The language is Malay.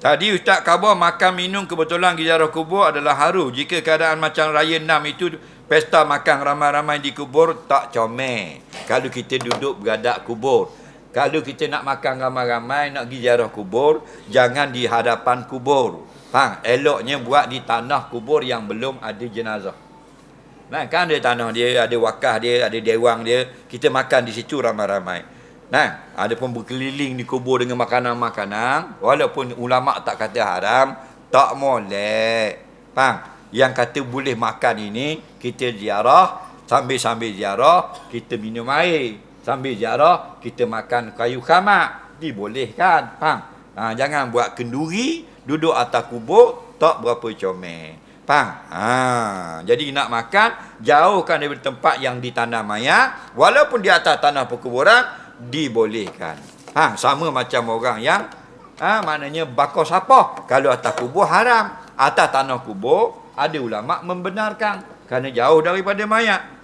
Tadi Ustaz khabar makan minum kebetulan di ziarah kubur adalah haru. Jika keadaan macam raya 6 itu pesta makan ramai-ramai di kubur tak comel. Kalau kita duduk beradak kubur. Kalau kita nak makan ramai-ramai nak pergi ziarah kubur, jangan di hadapan kubur. Faham? Eloknya buat di tanah kubur yang belum ada jenazah. Nah, kan ada tanah dia, ada wakah dia, ada dewang dia. Kita makan di situ ramai-ramai. Nah, ada pun berkeliling di kubur dengan makanan-makanan. Walaupun ulama tak kata haram, tak molek. Faham? Yang kata boleh makan ini, kita ziarah, sambil-sambil ziarah, kita minum air. Sambil ziarah, kita makan kayu khamak. Dibolehkan. Faham? Ha, jangan buat kenduri, duduk atas kubur, tak berapa comel. Faham? Ha, jadi nak makan, jauhkan daripada tempat yang ditanam mayat. Walaupun di atas tanah perkuburan, dibolehkan. Ha, sama macam orang yang ha, maknanya bakar sapah. Kalau atas kubur haram. Atas tanah kubur ada ulama membenarkan kerana jauh daripada mayat.